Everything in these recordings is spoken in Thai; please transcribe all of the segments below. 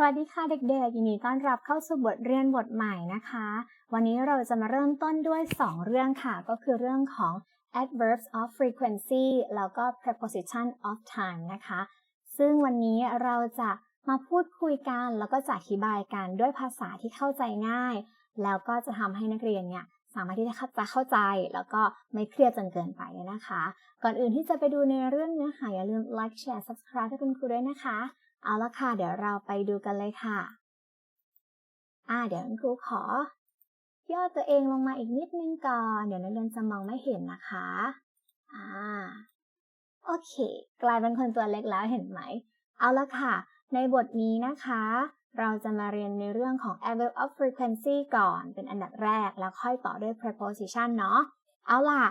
สวัสดีค่ะเด็กๆ ยินดีต้อนรับเข้าสู่บทเรียนบทใหม่นะคะ วันนี้เราจะมาเริ่มต้นด้วย 2 เรื่องค่ะ ก็คือเรื่องของ adverbs of frequency แล้วก็ preposition of time นะคะ ซึ่งวันนี้เราจะมาพูดคุยกัน แล้วก็จะอธิบายกันด้วยภาษาที่เข้าใจง่าย แล้วก็จะทำให้นักเรียนเนี่ยสามารถที่จะเข้าใจ แล้วก็ไม่เครียดจนเกินไปนะคะ ก่อนอื่นที่จะไปดูในเรื่องเนื้อหาอย่าลืม like share subscribe ให้คุณครูด้วยนะคะ เอาละค่ะ เดี๋ยวเราไปดูกันเลยค่ะ อ่า เดี๋ยวครูขอ ย่อตัวเองลงมาอีกนิดนึงก่อน เดี๋ยวนักเรียนจะมองไม่เห็นนะคะ อ่า โอเค กลายเป็นคนตัวเล็กแล้วเห็นไหม เอาละค่ะ ในบทนี้นะคะ เราจะมาเรียนในเรื่องของ adverb of frequency ก่อนเป็นอันดับแรก แล้วค่อยต่อด้วย preposition เนาะ เอาล่ะ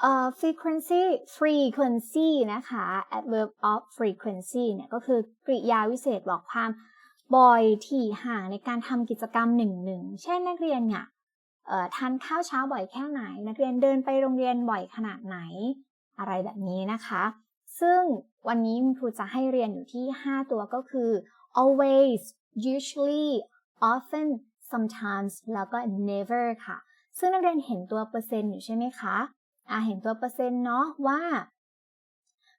เอ่อ frequency frequency นะคะ adverb of frequency เนี่ยก็คือกริยาวิเศษบอกความบ่อยที่ห่างในการทำกิจกรรมหนึ่งหนึ่งเช่นนักเรียนเนี่ยเอ่อทานข้าวเช้าบ่อยแค่ไหน นักเรียนเดินไปโรงเรียนบ่อยขนาดไหน อะไรแบบนี้นะคะ ซึ่งวันนี้ครูจะให้เรียนอยู่ที่ 5 ตัวก็คือ always usually often sometimes แล้วก็ never ค่ะ ซึ่งนักเรียนเห็นตัวเปอร์เซ็นต์อยู่ใช่ไหมคะ อ่าเห็นตัวเปอร์เซ็นต์เนาะว่า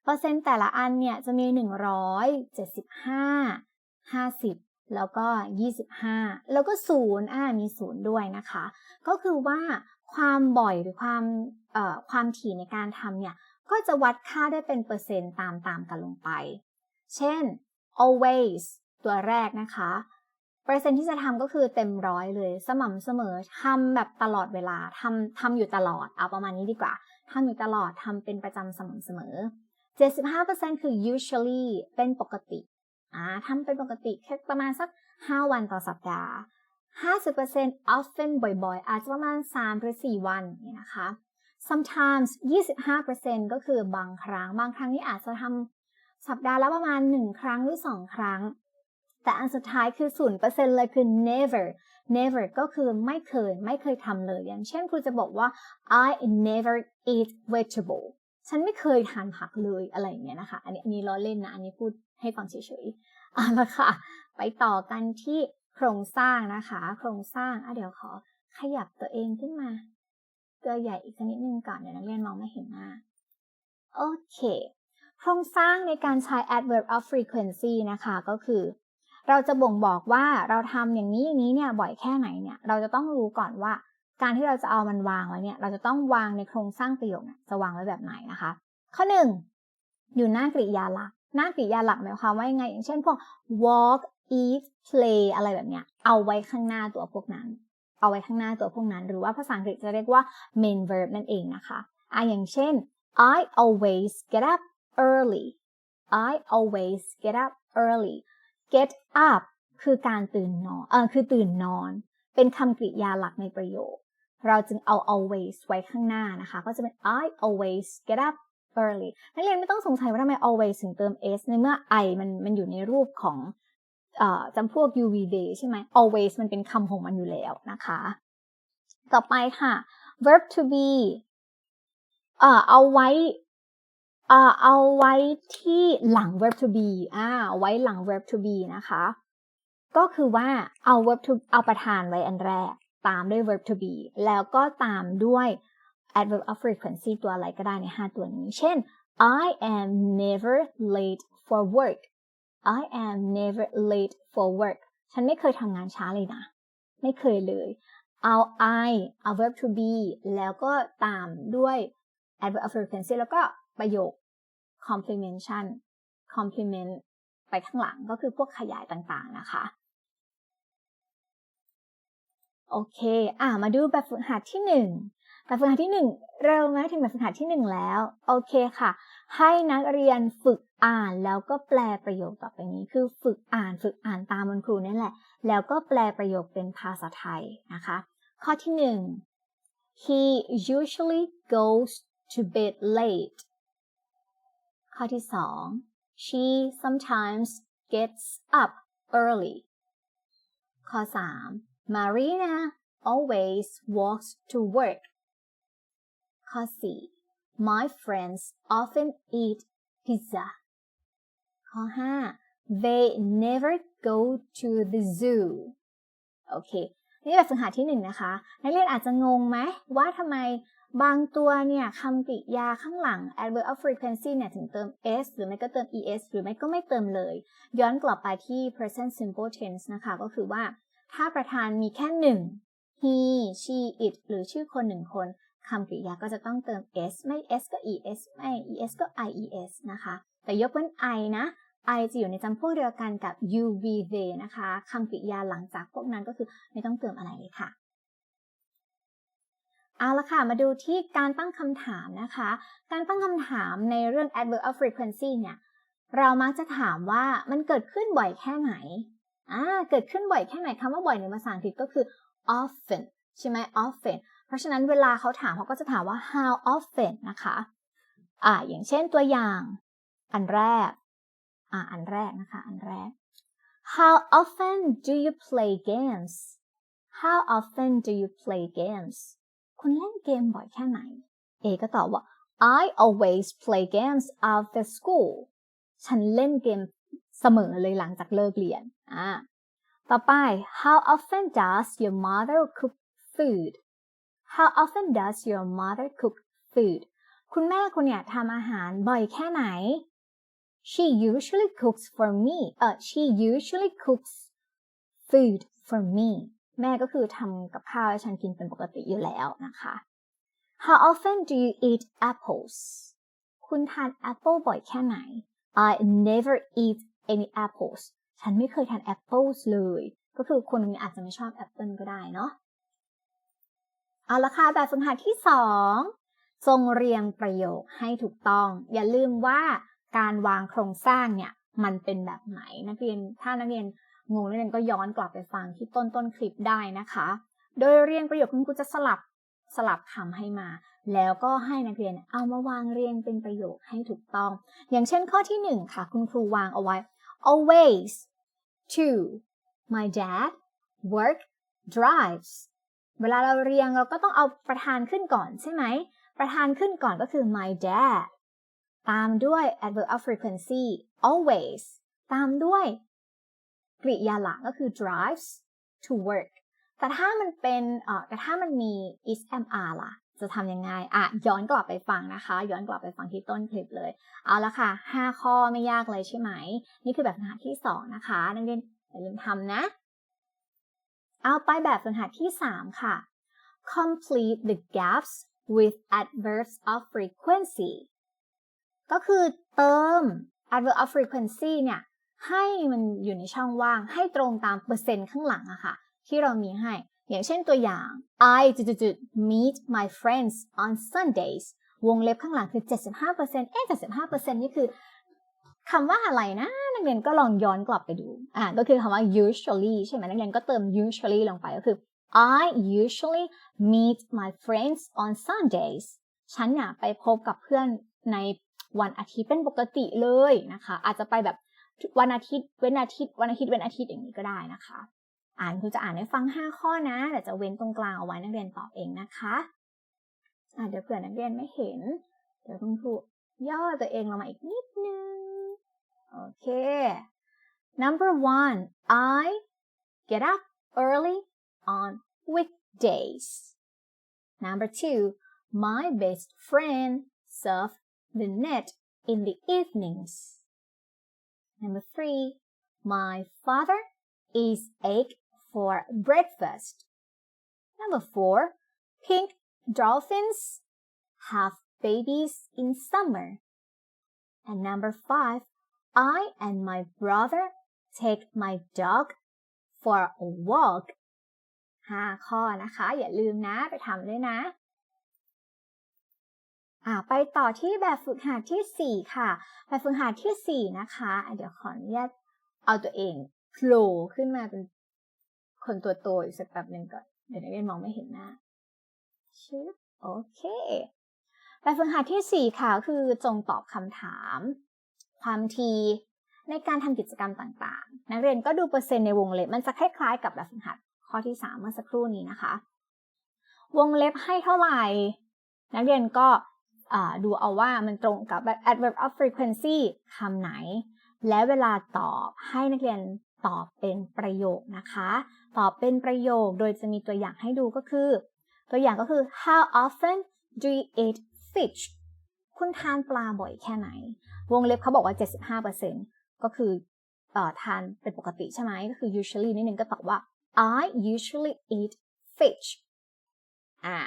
เปอร์เซ็นต์แต่ละอันเนี่ยจะมี 175 50 แล้วก็ 25 แล้วก็0อ่ามี 0 ด้วยนะคะ ก็คือว่าความบ่อยหรือความเอ่อความถี่ในการทำเนี่ยก็จะวัดค่าได้เป็นเปอร์เซ็นต์ตามตามกันลงไป เช่น always ตัวแรกนะคะ เปอร์เซ็นต์ที่จะทำก็คือเต็มร้อยเลย สม่ำเสมอทำแบบตลอดเวลาทำทำอยู่ตลอด เอาประมาณนี้ดีกว่าทำอยู่ตลอดทำเป็นประจำสม่ำเสมอ 75%คือ usually เป็นปกติอ่าทำเป็นปกติแค่ประมาณสัก 5 วันต่อสัปดาห์ 50% often บ่อยๆ อาจจะประมาณ 3 หรือ 4 วันเนี่ยนะคะ sometimes 25%ก็คือบางครั้ง บางครั้งนี่อาจจะทำสัปดาห์ละประมาณ 1 ครั้งหรือ 2 ครั้ง แต่อันสุดท้ายคือ0%เปอร์เซ็นต์เลยคือ never never ก็คือไม่เคยไม่เคยทำเลย อย่างเช่นครูจะบอกว่า I never eat vegetable ฉันไม่เคยทานผักเลยอะไรอย่างเงี้ยนะคะ อันนี้อันนี้ล้อเล่นนะ อันนี้พูดให้ฟังเฉยๆเอาละค่ะ ไปต่อกันที่โครงสร้างนะคะ โครงสร้างอะเดี๋ยวขอขยับตัวเองขึ้นมาตัวใหญ่อีกสักนิดนึงก่อนเดี๋ยวนักเรียนมองไม่เห็นหน้า โอเค โครงสร้างในการใช้ adverb of frequency นะคะ ก็คือ เราจะบ่งบอกว่าเราทำอย่างนี้อย่างนี้เนี่ยบ่อยแค่ไหนเนี่ยเราจะต้องรู้ก่อนว่า การที่เราจะเอามันวางไว้เนี่ยเราจะต้องวางในโครงสร้างประโยคเนี่ยจะวางไว้แบบไหนนะคะ ข้อหนึ่งอยู่หน้ากริยาหลัก หน้ากริยาหลักหมายความว่ายังไง อย่างเช่นพวก walk eat play อะไรแบบเนี้ยเอาไว้ข้างหน้าตัวพวกนั้น เอาไว้ข้างหน้าตัวพวกนั้น หรือว่าภาษาอังกฤษจะเรียกว่า main verb นั่นเองนะคะอะอย่างเช่น I always get up early I always get up early get up คือการตื่นนอน เออคือตื่นนอน เป็นคำกริยาหลักในประโยค เราจึงเอา always ไว้ข้างหน้านะคะ ก็จะเป็น I always get up early นักเรียนไม่ต้องสงสัยว่าทำไม always ถึงเติม s ในเมื่อ I มันมันอยู่ในรูปของจำพวก uv day ใช่ไหม always มันเป็นคำของมันอยู่แล้วนะคะ ต่อไปค่ะ verb to be เอ่อเอาไว้ เอ่อเอาไว้ที่หลัง verb to be อ่าไว้หลัง verb to be นะคะ ก็คือว่าเอา verb to เอาประธานไว้อันแรก ตามด้วย verb to be แล้วก็ตามด้วย adverb of frequency ตัวอะไรก็ได้ใน 5 ตัวนี้ เช่น I am never late for work I am never late for work ฉันไม่เคยทำงานช้าเลยนะ ไม่เคยเลย เอา I เอา verb to be แล้วก็ตามด้วย adverb of frequency แล้วก็ ประโยค complementation complement ไปข้างหลังก็คือพวกขยายต่างๆนะคะ โอเค อ่ามาดูแบบฝึกหัดที่หนึ่งแบบฝึกหัดที่หนึ่งเร็วไหมถึงแบบฝึกหัดที่หนึ่งแล้ว โอเคค่ะ ให้นักเรียนฝึกอ่านแล้วก็แปลประโยคต่อไปนี้ คือฝึกอ่านฝึกอ่านตามคุณครูนี่แหละ แล้วก็แปลประโยคเป็นภาษาไทยนะคะ ข้อที่หนึ่ง he usually goes to bed late ข้อที่สอง she sometimes gets up early ข้อสาม Marina always walks to work ข้อสี่ My friends often eat pizza ข้อห้า they never go to the zoo โอเค นี่แบบฝึกหัดที่หนึ่งนะคะ นักเรียนอาจจะงงไหมว่าทำไม บางตัวเนี่ยคำกริยาข้างหลัง adverb of frequency เนี่ยถึงเติม s หรือไม่ก็เติม es หรือไม่ก็ไม่เติมเลย ย้อนกลับไปที่ present simple tense นะคะ ก็คือว่า ถ้าประธานมีแค่หนึ่ง he she it หรือชื่อคนหนึ่งคนคำกริยาก็จะต้องเติม s ไม่ s ก็ es ไม่ es ก็ ies นะคะ แต่ยกเว้น i นะ i จะอยู่ในจำพวกเดียวกันกับ you we they นะคะคำกริยาหลังจากพวกนั้นก็คือไม่ต้องเติมอะไรเลยค่ะ เอาละค่ะ มาดูที่การตั้งคำถามนะคะ การตั้งคำถามในเรื่อง adverb of frequency เนี่ย เรามักจะถามว่ามันเกิดขึ้นบ่อยแค่ไหน อ่า เกิดขึ้นบ่อยแค่ไหนคำว่าบ่อยในภาษาอังกฤษก็คือ often ใช่ไหม often เพราะฉะนั้นเวลาเขาถามเขาก็จะถามว่า how often นะคะ อ่า อย่างเช่นตัวอย่าง อันแรก อ่า อันแรกนะคะ อันแรก how often do you play games how often do you play games คุณเล่นเกมบ่อยแค่ไหน A ก็ตอบว่า I always play games after school ฉันเล่นเกมเสมอเลยหลังจากเลิกเรียน อ่า ต่อไป How often does your mother cook food How often does your mother cook food คุณแม่คุณเนี่ยทำอาหารบ่อยแค่ไหน She usually cooks for me เออ she usually cooks food for me แม่ก็คือทำกับข้าวให้ฉันกินเป็นปกติอยู่แล้วนะคะ How often do you eat apples คุณทานแอปเปิลบ่อยแค่ไหน I never eat any apples ฉันไม่เคยทานแอปเปิลเลย ก็คือคนอาจจะไม่ชอบแอปเปิลก็ได้เนาะ เอาละค่ะแบบฝึกหัดที่สองจงเรียงประโยคให้ถูกต้อง อย่าลืมว่าการวางโครงสร้างเนี่ย มันเป็นแบบไหนนักเรียนถ้านักเรียน งงเรียนก็ย้อนกลับไปฟังที่ต้นต้นคลิปได้นะคะ โดยเรียงประโยคคุณครูจะสลับสลับคำให้มา แล้วก็ให้นักเรียนเอามาวางเรียงเป็นประโยคให้ถูกต้อง อย่างเช่นข้อที่หนึ่งค่ะ คุณครูวางเอาไว้ always to my dad work drives เวลาเราเรียงเราก็ต้องเอาประธานขึ้นก่อนใช่ไหม ประธานขึ้นก่อนก็คือ my dad ตามด้วย adverb of frequency always ตามด้วย กริยาหลักก็คือ drives to work แต่ถ้ามันเป็นเอ่อแต่ถ้ามันมี is am are ล่ะ จะทำยังไง อะ ย้อนกลับไปฟังนะคะ ย้อนกลับไปฟังที่ต้นคลิปเลย เอาละค่ะ 5 ข้อไม่ยากเลยใช่ไหม นี่คือแบบฝึกหัดที่ 2 นะคะ นักเรียนอย่าลืมทำนะ เอาไปแบบฝึกหัดที่ 3 ค่ะ complete the gaps with adverbs of frequency ก็คือเติม adverb of frequency เนี่ย ให้มันอยู่ในช่องว่าง ให้ตรงตามเปอร์เซ็นต์ข้างหลังอะค่ะ ที่เรามีให้ อย่างเช่นตัวอย่าง I จุด meet my friends on Sundays วงเล็บข้างหลังคือ 75%เอ๊ะ75%นี่คือคำว่าอะไรนะ นักเรียนก็ลองย้อนกลับไปดู อ่า ก็คือคำว่า usually ใช่ไหมนักเรียนก็เติม usually ลงไปก็คือ I usually meet my friends on Sundays ฉันเนี่ยไปพบกับเพื่อนในวันอาทิตย์เป็นปกติเลยนะคะ อาจจะไปแบบ วันอาทิตย์เว้นอาทิตย์วันอาทิตย์เว้นอาทิตย์อย่างนี้ก็ได้นะคะ อ่านครูจะอ่านให้ฟัง 5 ข้อนะแต่จะเว้นตรงกลางเอาไว้นักเรียนตอบเองนะคะอ่าเดี๋ยวเผื่อนักเรียนไม่เห็น เดี๋ยวคุณครูย่อตัวเองลงมาอีกนิดนึงโอเค number one I get up early on weekdays number two my best friend surf the net in the evenings number three my father is egg for breakfast. Number four, pink dolphins have babies in summer. And number five, I and my brother take my dog for a walk. ห้าข้อนะคะ อย่าลืมนะ ไปทำด้วยนะ อ่าไปต่อที่แบบฝึกหัดที่ 4 ค่ะ แบบฝึกหัดที่ 4 นะคะเดี๋ยวขออนุญาตเอาตัวเองโผล่ขึ้นมาเป็นคนตัวโตอีกสักแป๊บหนึ่งก่อน เดี๋ยวนักเรียนมองไม่เห็นหน้าชึบโอเค แบบฝึกหัดที่ 4 ค่ะ คือจงตอบคำถาม ความทีในการทำกิจกรรมต่างๆ นักเรียนก็ดูเปอร์เซ็นต์ในวงเล็บ มันจะคล้ายๆ กับแบบฝึกหัดข้อที่ 3 เมื่อสักครู่นี้นะคะ วงเล็บให้เท่าไหร่ นักเรียนก็ ดูเอาว่ามันตรงกับ adverb of frequency คำไหน และเวลาตอบให้นักเรียนตอบเป็นประโยคนะคะ ตอบเป็นประโยคโดยจะมีตัวอย่างให้ดูก็คือ ตัวอย่างก็คือ how often do you eat fish คุณทานปลาบ่อยแค่ไหน วงเล็บเขาบอกว่า 75%ก็คืออทานเป็นปกติใช่ไหมก็คือ usually นิดนึงก็ตอบว่า I usually eat fish อ่า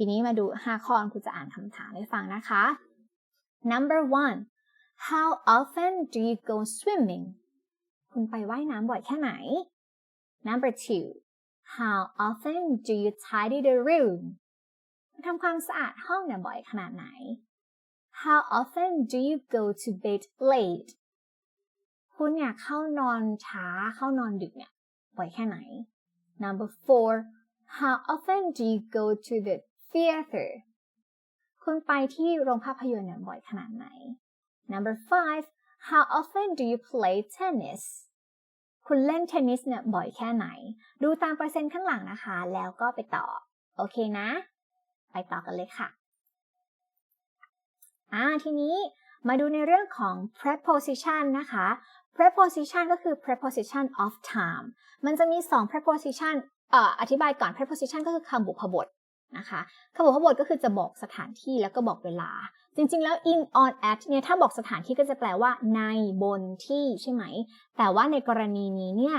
ทีนี้มาดู 5 ข้อคุณจะอ่านคำถามให้ฟังนะคะ number one how often do you go swimming คุณไปว่ายน้ำบ่อยแค่ไหน number two how often do you tidy the room คุณทำความสะอาดห้องเนี่ยบ่อยขนาดไหน how often do you go to bed late คุณอยากเข้านอนช้าเข้านอนดึกเนี่ยบ่อยแค่ไหน number four how often do you go to the theater คุณไปที่โรงภาพยนตร์บ่อยขนาดไหน number five how often do you play tennis คุณเล่นเทนนิสเนี่ยบ่อยแค่ไหน ดูตามเปอร์เซ็นต์ข้างหลังนะคะ แล้วก็ไปต่อ โอเคนะ ไปต่อกันเลยค่ะ อ่า ทีนี้มาดูในเรื่องของ preposition นะคะ preposition ก็คือ preposition of time มันจะมี 2 preposition เอ่อ อธิบายก่อน preposition ก็คือคำบุพบท นะคะคำบุพบทก็คือจะบอกสถานที่แล้วก็บอกเวลา จริงๆ แล้ว in on at เนี่ยถ้าบอกสถานที่ก็จะแปลว่าในบนที่ใช่ไหม แต่ว่าในกรณีนี้เนี่ย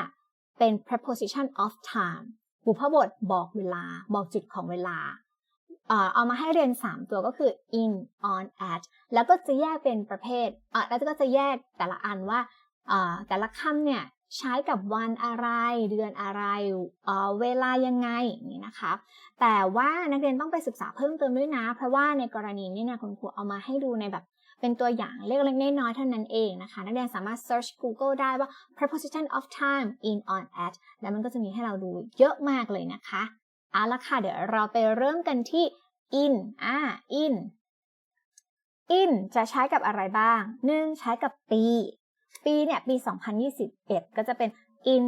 เป็น preposition of time บุพบทบอกเวลา บอกจุดของเวลา เอามาให้เรียน 3 ตัวก็คือ in on at แล้วก็จะแยกเป็นประเภทแล้วก็จะแยกแต่ละอันว่าแต่ละคำเนี่ย ใช้กับวันอะไร เดือนอะไรเเวลายังไงอย่างนี้นะคะ แต่ว่านักเรียนต้องไปศึกษาเพิ่มเติมด้วยนะ เพราะว่าในกรณีนี้เนี่ยคุณครูเอามาให้ดูในแบบเป็นตัวอย่างเล็กๆน้อยๆเท่านั้นเองนะคะ นักเรียนสามารถ search Google ได้ว่า preposition of time in on at แล้วมันก็จะมีให้เราดูเยอะมากเลยนะคะเอาละค่ะ เดี๋ยวเราไปเริ่มกันที่ in อ่า in in จะใช้กับอะไรบ้างหนึ่งใช้กับปี ปีเนี่ยปี 2021 ก็จะเป็น in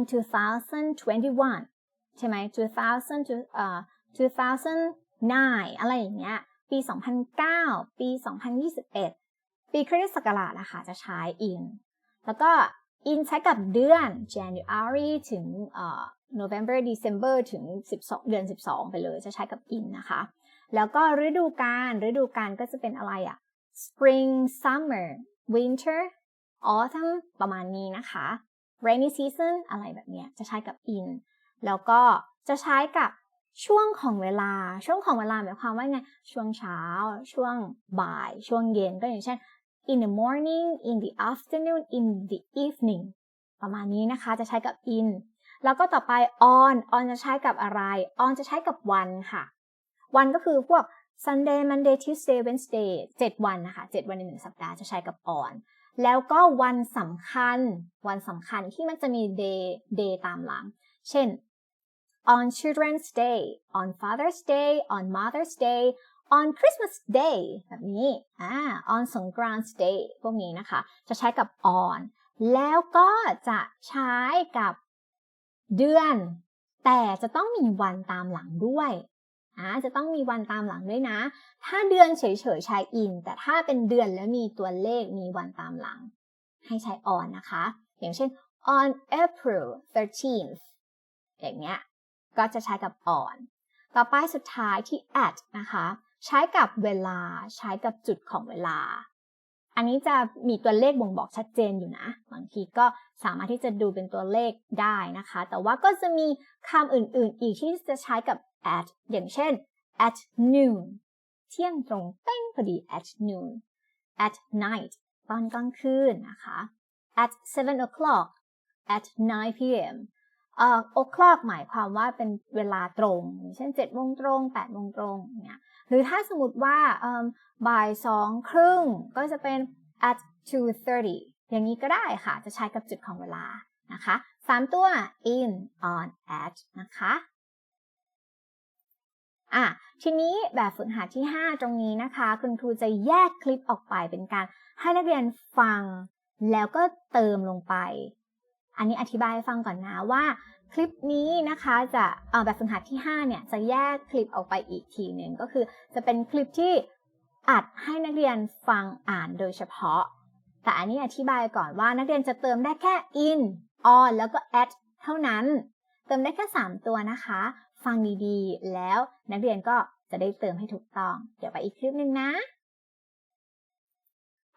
2021 ใช่ไหม2000 to เอ่อ2009 อะไรอย่างเงี้ย ปี 2009 ปี 2021 ปีคริสต์ศักราชนะคะจะใช้ in แล้วก็ in ใช้กับเดือน January ถึงเอ่อ November December ถึง 12 เดือน 12 ไปเลยจะใช้กับ in นะคะ แล้วก็ฤดูกาลฤดูกาลก็จะเป็นอะไรอะ spring summer winter autumn ประมาณนี้นะคะ rainy season อะไรแบบเนี้ยจะใช้กับ in แล้วก็จะใช้กับช่วงของเวลา ช่วงของเวลาหมายความว่าไง ช่วงเช้า ช่วงบ่าย ช่วงเย็นก็อย่างเช่น in the morning in the afternoon in the evening ประมาณนี้นะคะจะใช้กับ in แล้วก็ต่อไป on on จะใช้กับอะไร on จะใช้กับวันค่ะ วันก็คือพวก Sunday Monday Tuesday Wednesday 7 วันนะคะ 7 วันในหนึ่งสัปดาห์จะใช้กับ on แล้วก็วันสำคัญ วันสำคัญที่มันจะมี day day ตามหลัง เช่น on Children's Day on Father's Day on Mother's Day on Christmas Day แบบนี้อ่า on สงกรานต์ Day พวกนี้นะคะ จะใช้กับ on แล้วก็จะใช้กับเดือน แต่จะต้องมีวันตามหลังด้วย อ่าจะต้องมีวันตามหลังด้วยนะ ถ้าเดือนเฉยๆใช้ in แต่ถ้าเป็นเดือนแล้วมีตัวเลขมีวันตามหลัง ให้ใช้ on นะคะ อย่างเช่น on April 13th อย่างเงี้ย ก็จะใช้กับ on ต่อไปสุดท้ายที่ at นะคะ ใช้กับเวลา ใช้กับจุดของเวลา อันนี้จะมีตัวเลขบ่งบอกชัดเจนอยู่นะ บางทีก็สามารถที่จะดูเป็นตัวเลขได้นะคะ แต่ว่าก็จะมีคำอื่นๆ อีกที่จะใช้กับ at อย่างเช่น at noon เที่ยงตรงเป้งพอดี at noon at night ตอนกลางคืนนะคะ at 7 o'clock at 9 p.m. เอ่อ o'clock หมายความว่าเป็นเวลาตรงอย่างเช่น7โมงตรง8โมงตรงเนี่ยหรือถ้าสมมติว่าบ่ายสองครึ่งก็จะเป็น at 2:30 อย่างนี้ก็ได้ค่ะ จะใช้กับจุดของเวลานะคะสามตัว in on at นะคะอะทีนี้แบบฝึกหัดที่ 5 ตรงนี้นะคะ คุณครูจะแยกคลิปออกไปเป็นการให้นักเรียนฟัง แล้วก็เติมลงไป อันนี้อธิบายฟังก่อนนะว่าคลิปนี้นะคะจะแบบฝึกหัดที่5เนี่ยจะแยกคลิปออกไปอีกทีหนึ่งก็คือ จะเป็นคลิปที่อัดให้นักเรียนฟังอ่านโดยเฉพาะ แต่อันนี้อธิบายก่อนว่านักเรียนจะเติมได้แค่ in on แล้วก็ at เท่านั้น เติมได้แค่ 3 ตัวนะคะ ฟังดีๆ แล้วนักเรียนก็จะได้เติมให้ถูกต้อง เดี๋ยวไปอีกคลิปหนึ่งนะ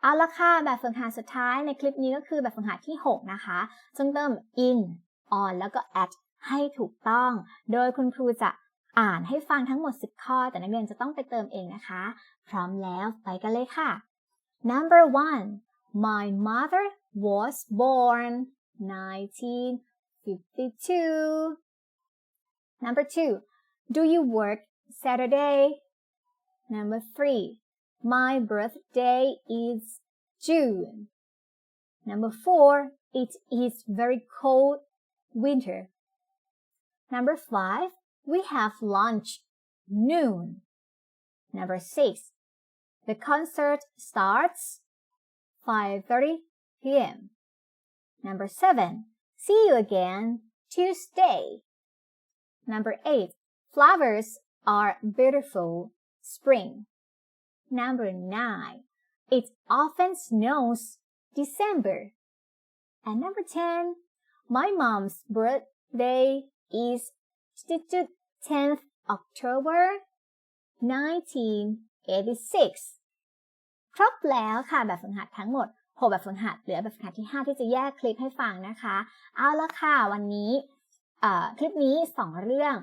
เอาละค่ะ แบบฝึกหัดสุดท้ายในคลิปนี้ก็คือแบบฝึกหัดที่ 6 นะคะ ซึ่งเติม in on แล้วก็ at ให้ถูกต้อง โดยคุณครูจะอ่านให้ฟังทั้งหมด 10 ข้อ แต่นักเรียนจะต้องไปเติมเองนะคะ พร้อมแล้วไปกันเลยค่ะ Number one My mother was born 1952 Number two Do you work Saturday? Number three My birthday is June. Number four It is very cold winter. Number five We have lunch noon. Number six The concert starts 5:30 p.m. Number 7. See you again Tuesday. Number 8. Flowers are beautiful spring. Number 9. It often snows December. And number 10. My mom's birthday is 10th October 1986 ครบแล้วค่ะแบบฝึกหัดทั้งหมด 6 แบบฝึกหัดเหลือแบบฝึกหัดที่ 5 ที่จะแยกคลิปให้ฟังนะคะ เอาละค่ะ วันนี้คลิปนี้ 2 เรื่อง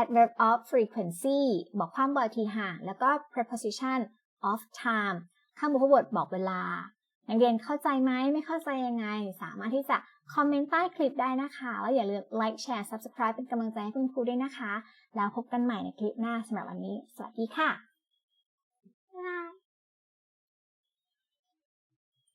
adverb of frequency บอกความบ่อยทีห่าง แล้วก็ preposition of time คำบุพบทบอกเวลา นักเรียนเข้าใจไหมไม่เข้าใจยังไง สามารถที่จะคอมเมนต์ใต้คลิปได้นะคะ แล้วอย่าลืม like share subscribe เป็นกำลังใจให้คุณครูด้วยนะคะ แล้วพบกันใหม่ในคลิปหน้าสำหรับวันนี้ สวัสดีค่ะ